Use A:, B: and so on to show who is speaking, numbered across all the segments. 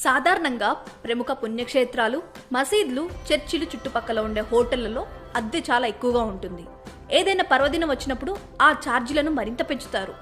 A: సాధారణంగా ప్రముఖ పుణ్యక్షేత్రాలు మసీద్లు చర్చిలు చుట్టుపక్కల ఉండే హోటళ్ళలో అద్దె చాలా ఎక్కువగా ఉంటుంది. ఏదైనా పర్వదినం వచ్చినప్పుడు ఆ ఛార్జీలను మరింత పెంచుతారు.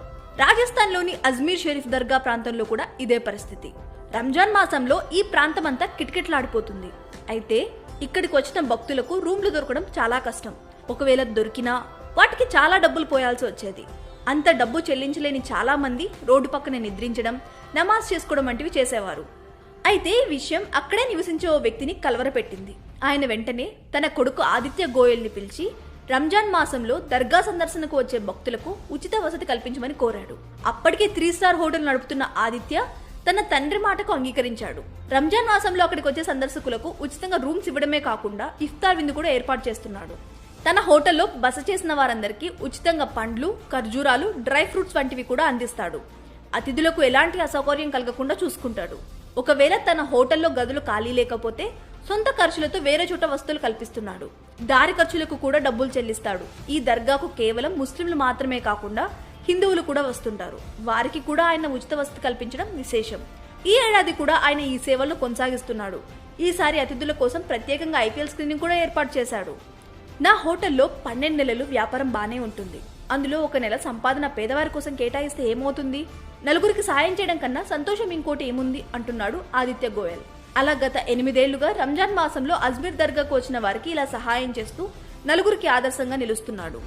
A: రాజస్థాన్లోని అజ్మీర్ షరీఫ్ దర్గా ప్రాంతంలో కూడా ఇదే పరిస్థితి. రంజాన్ మాసంలో ఈ ప్రాంతం అంతా కిటకిటలాడిపోతుంది. అయితే ఇక్కడికి వచ్చిన భక్తులకు రూమ్లు దొరకడం చాలా కష్టం. ఒకవేళ దొరికినా వాటికి చాలా డబ్బులు పోయాల్సి వచ్చేది. అంత డబ్బు చెల్లించలేని చాలా మంది రోడ్డు పక్కన నిద్రించడం నమాజ్ చేసుకోవడం వంటివి చేసేవారు. అయితే ఈ విషయం అక్కడే నివసించే ఓ వ్యక్తిని కలవరపెట్టింది. ఆయన వెంటనే తన కొడుకు ఆదిత్య గోయల్ని పిలిచి రంజాన్ మాసంలో దర్గా సందర్శనకు వచ్చే భక్తులకు ఉచిత వసతి కల్పించమని కోరాడు. అప్పటికే త్రీ స్టార్ హోటల్ నడుపుతున్న ఆదిత్య తన తండ్రి మాటకు అంగీకరించాడు. రంజాన్ మాసంలో అక్కడికి వచ్చే సందర్శకులకు ఉచితంగా రూమ్స్ ఇవ్వడమే కాకుండా ఇఫ్తార్ విందు కూడా ఏర్పాటు చేస్తున్నాడు. తన హోటల్లో బస చేసిన వారందరికీ ఉచితంగా పండ్లు ఖర్జూరాలు డ్రై ఫ్రూట్స్ వంటివి కూడా అందిస్తాడు. అతిథులకు ఎలాంటి అసౌకర్యం కలగకుండా చూసుకుంటాడు. ఒకవేళ తన హోటల్లో గదులు ఖాళీ లేకపోతే సొంత ఖర్చులతో వేరే చోట వస్తువులు కల్పిస్తున్నాడు. దారి ఖర్చులకు కూడా డబ్బులు చెల్లిస్తాడు. ఈ దర్గాకు కేవలం ముస్లింలు మాత్రమే కాకుండా హిందువులు కూడా వస్తుంటారు. వారికి కూడా ఆయన ఉచిత వసతి కల్పించడం విశేషం. ఈ ఏడాది కూడా ఆయన ఈ సేవలను కొనసాగిస్తున్నాడు. ఈసారి అతిథుల కోసం ప్రత్యేకంగా ఐపీఎల్ స్క్రీనింగ్ కూడా ఏర్పాటు చేశాడు. నా హోటల్లో పన్నెండు నెలలు వ్యాపారం బాగానే ఉంటుంది. అందులో ఒక నెల సంపాదన పేదవారి కోసం కేటాయిస్తే ఏమవుతుంది? నలుగురికి సాయం చేయడం కన్నా సంతోషం ఇంకోటి ఏముంది? అంటున్నాడు ఆదిత్య గోయల్. అలా గత ఎనిమిదేళ్ళుగా రంజాన్ మాసంలో అజ్మీర్ దర్గాకు వచ్చిన వారికి ఇలా సహాయం చేస్తూ నలుగురికి ఆదర్శంగా నిలుస్తున్నాడు.